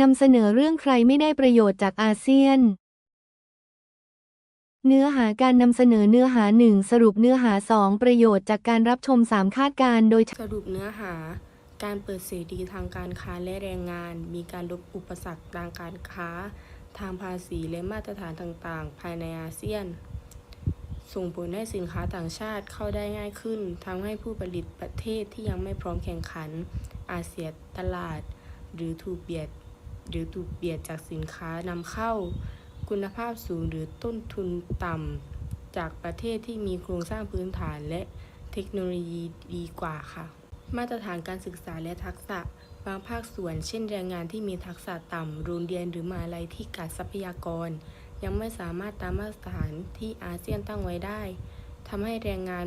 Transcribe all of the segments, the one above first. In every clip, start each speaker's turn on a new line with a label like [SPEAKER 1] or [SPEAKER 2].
[SPEAKER 1] นำเสนอเรื่องใครไม่ได้ประโยชน์จากอาเซียน เนื้อหาการนำเสนอเนื้อหาหนึ่งสรุปเนื้อหาสองประโยชน์จากการรับชมสามคาดการณ์โดย
[SPEAKER 2] สรุปเนื้อหา การเปิดเสรีทางการค้าและแรงงาน มีการลดอุปสรรคทางการค้า ทางภาษีและมาตรฐานต่างๆ ภายในอาเซียน ส่งผลให้สินค้าต่างชาติเข้าได้ง่ายขึ้นทำให้ผู้ผลิตประเทศที่ยังไม่พร้อมแข่งขัน อาเซียตลาด หรือถูกเบียด หรือถูกเบียดจากสินค้านำเข้า คุณภาพสูงหรือต้นทุนต่ำจากประเทศที่มีโครงสร้างพื้นฐานและเทคโนโลยีดีกว่าค่ะ มาตรฐานการศึกษาและทักษะบางภาคส่วน เช่นแรงงานที่มีทักษะต่ำโรงเรียนหรือมหาลัยที่ขาดทรัพยากร ยังไม่สามารถตามมาตรฐานที่อาเซียนตั้งไว้ได้ทำให้แรงงาน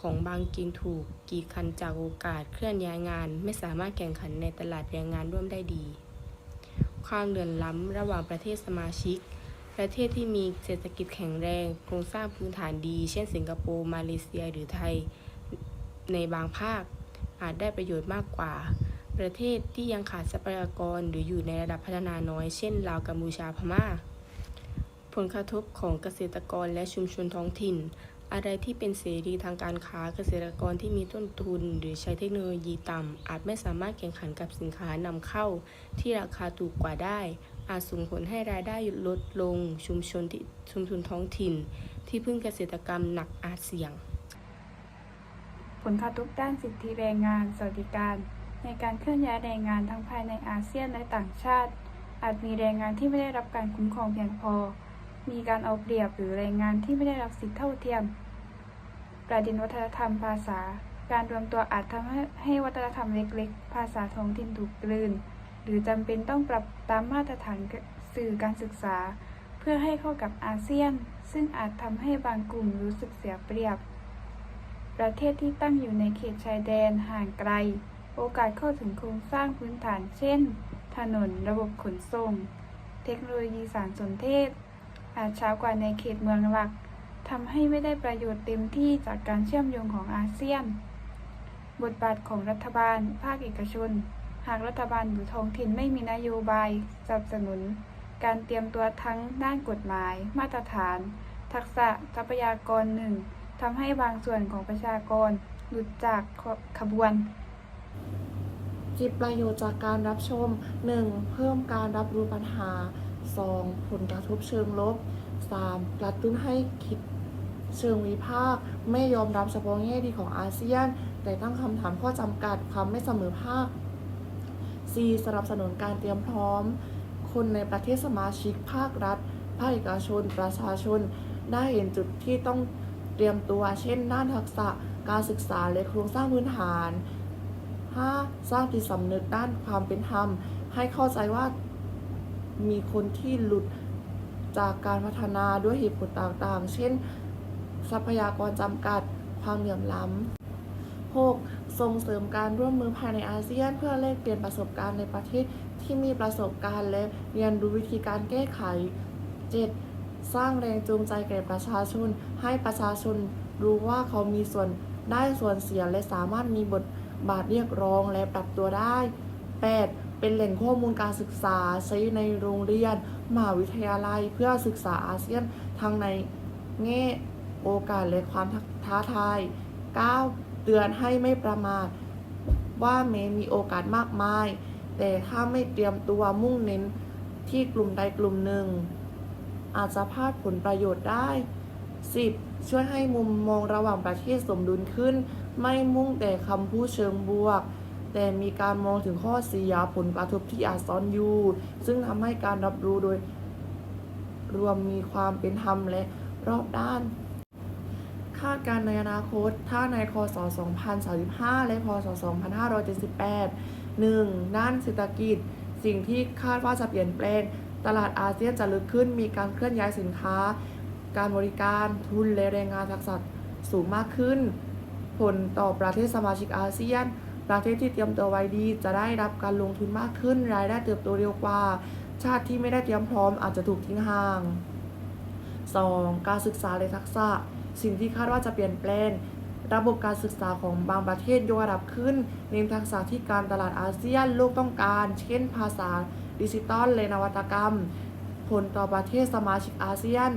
[SPEAKER 2] ของบางกินถูกกีดกันจากโอกาสเคลื่อนย้ายงาน ไม่สามารถแข่งขันในตลาดแรงงานร่วมได้ดี ความเหลื่อมล้ำระหว่างประเทศสมาชิก ประเทศที่มีเศรษฐกิจแข็งแรง โครงสร้างพื้นฐานดี เช่น สิงคโปร์ มาเลเซีย หรือไทย ในบางภาค อาจได้ประโยชน์มากกว่า ประเทศที่ยังขาดทรัพยากรหรืออยู่ในระดับพัฒนาน้อย เช่น ลาว กัมพูชา พม่า ผลกระทบของเกษตรกรและชุมชนท้องถิ่น อะไรที่เป็นเสรีทางการค้าเกษตรกรที่มีต้นทุน หรือใช้เทคโนโลยีต่ำอาจไม่สามารถแข่งขันกับสินค้านำเข้า ที่ราคาถูกกว่าได้ อาจส่งผลให้รายได้ลดลง ชุมชนที่ชุมชนท้องถิ่น ที่พึ่งเกษตรกรรมหนักอาจเสี่ยง
[SPEAKER 3] ผลกระทบด้านสิทธิแรงงานสวัสดิการ ในการเคลื่อนย้ายแรงงานทั้งภายในอาเซียนและต่างชาติ อาจมีแรงงานที่ไม่ได้รับการคุ้มครองเพียงพอ มีการเอาเปรียบหรือแรงงานที่ไม่ได้รับสิทธิเท่าเทียม ประเด็นวัฒนธรรมภาษา การรวมตัวอาจทำให้ให้วัฒนธรรมเล็กๆ ภาษาท้องถิ่นถูกกลืน หรือจำเป็นต้องปรับตามมาตรฐานสื่อการศึกษา เพื่อให้เข้ากับอาเซียน ซึ่งอาจทำให้บางกลุ่มรู้สึกเสียเปรียบ ประเทศที่ตั้งอยู่ในเขตชายแดนห่างไกล โอกาสเข้าถึงโครงสร้างพื้นฐาน เช่น ถนน ระบบขนส่ง เทคโนโลยีสารสนเทศ อาจช้ากว่าในเขตเมืองหลักทำให้ไม่ได้ประโยชน์เต็มที่จากการเชื่อมโยงของอาเซียน บทบาทของรัฐบาล ภาคเอกชน หากรัฐบาลหรือท้องถิ่นไม่มีนโยบายสนับสนุน การเตรียมตัวทั้งด้านกฎหมาย มาตรฐาน ทักษะทรัพยากรหนึ่งทำให้บางส่วนของประชากรหลุดจากขบวน
[SPEAKER 4] จิบประโยชน์จากการรับชม 1. เพิ่มการรับรู้ปัญหา 2. ผลกระทบเชิงลบ 3. กระตุ้นให้คิดเชิงวิพากษ์ไม่ยอมรับเฉพาะแง่ดีของอาเซียน แต่ตั้งคำถามข้อจำกัดความไม่เสมอภาค 4. สนับสนุนการเตรียมพร้อม คนในประเทศสมาชิกภาครัฐ ภาคเอกชน ประชาชน ได้เห็นจุดที่ต้องเตรียมตัว เช่น ด้านทักษะการศึกษาและโครงสร้างพื้นฐาน 5. สร้างจิตสำนึกด้านความเป็นธรรม ให้เข้าใจว่า มีคนที่หลุดจากการพัฒนาด้วยเหตุผลต่างๆ เช่น ทรัพยากรจำกัด ความเหลื่อมล้ำ 6. ส่งเสริมการร่วมมือภายในอาเซียน เพื่อแลกเปลี่ยนประสบการณ์ในประเทศที่มีประสบการณ์และเรียนรู้วิธีการแก้ไข 7. สร้างแรงจูงใจแก่ประชาชน ให้ประชาชนรู้ว่าเขามีส่วนได้ส่วนเสียและสามารถมีบทบาทเรียกร้องและปรับตัวได้ 8. เป็นแหล่งข้อมูลการศึกษาใช้ในโรงเรียนมหาวิทยาลัยเพื่อศึกษาอาเซียนทั้งในแง่โอกาสและความท้าทาย 9. เตือนให้ไม่ประมาทว่าแม้มีโอกาสมากมาย แต่ถ้าไม่เตรียมตัวมุ่งเน้นที่กลุ่มใดกลุ่มหนึ่ง อาจจะพลาดผลประโยชน์ได้ 10. ช่วยให้มุมมองระหว่างประเทศสมดุลขึ้น ไม่มุ่งแต่คำพูดเชิงบวก แต่มีการมองถึงข้อเสียผลกระทบที่อาจซ่อนอยู่ ซึ่งทำให้การรับรู้โดย รวมมีความเป็นธรรมและรอบด้าน คาดการในอนาคต ถ้าในคศ 2035 และคศ2578 1. ด้านเศรษฐกิจ สิ่งที่คาดว่าจะเปลี่ยนแปลง ตลาดอาเซียนจะลึกขึ้น มีการเคลื่อนย้ายสินค้า การบริการ ทุนและแรงงานทักษะสูงมากขึ้น ผลต่อประเทศสมาชิกอาเซียน ประเทศที่เตรียมตัวไว้ดี จะได้รับการลงทุนมากขึ้น รายได้เติบโตเร็วกว่า ชาติที่ไม่ได้เตรียมพร้อมอาจจะถูกทิ้งห่าง 2. การศึกษาและทักษะ สิ่งที่คาดว่าจะเปลี่ยนแปลงระบบการศึกษาของบางประเทศยกระดับขึ้น เน้นทักษะที่การตลาดอาเซียนโลกต้องการ เช่น ภาษาดิจิตอลและนวัตกรรม ผลต่อประเทศสมาชิกอาเซียน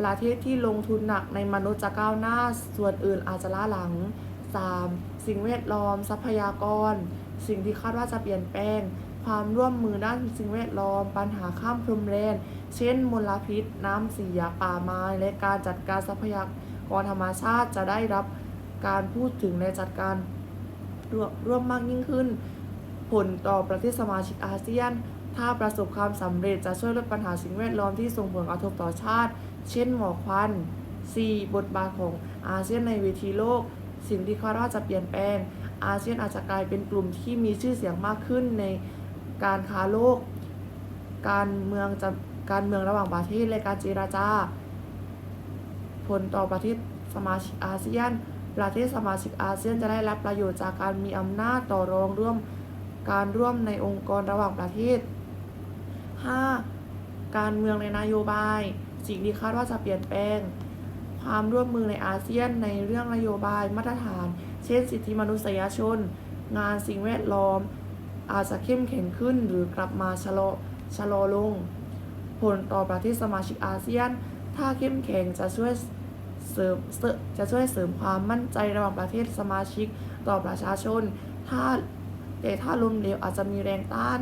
[SPEAKER 4] ประเทศที่ลงทุนหนักในมนุษย์จะก้าวหน้า ส่วนอื่นอาจจะล้าหลัง 3. สิ่งแวดล้อม ทรัพยากร สิ่งที่คาดว่าจะเปลี่ยนแปลง ความร่วมมือด้านสิ่งแวดล้อม ปัญหาข้ามพรมแดน เช่น มลพิษ น้ำเสีย ป่าไม้ และการจัดการทรัพยากรธรรมชาติจะได้รับการพูดถึงและจัดการร่วมร่วมมากยิ่งขึ้น ผลต่อประเทศสมาชิกอาเซียน ถ้าประสบความสำเร็จจะช่วยลดปัญหาสิ่งแวดล้อมที่ส่งผลกระทบต่อชาติ เช่นหมอกควัน 4. บทบาทของอาเซียนในเวทีโลก สิ่งที่คาดว่าจะเปลี่ยนแปลง อาเซียนอาจจะกลายเป็นกลุ่มที่มีชื่อเสียงมากขึ้นในการค้าโลก การเมืองจะการเมืองระหว่างประเทศและการเจราจา ผลต่อประเทศสมาชิกอาเซียน ประเทศสมาชิกอาเซียนจะได้รับประโยชน์จากการมีอำนาจต่อรองร่วมการร่วมในองค์กรระหว่างประเทศ 5. การเมืองในนโยบาย สิ่งที่คาดว่าจะเปลี่ยนแปลง ความร่วมมือในอาเซียนในเรื่องนโยบายมาตรฐาน เช่น สิทธิมนุษยชน งานสิ่งแวดล้อม อาจจะเข้มแข็งขึ้นหรือกลับมาชะลอชะลอลง ผลต่อประเทศสมาชิกอาเซียน ถ้าเข้มแข็งจะช่วยเสริมจะช่วยเสริมความมั่นใจระหว่างประเทศสมาชิกต่อประชาชน ถ้าแต่ถ้าล้มเหลวอาจจะมีแรงต้าน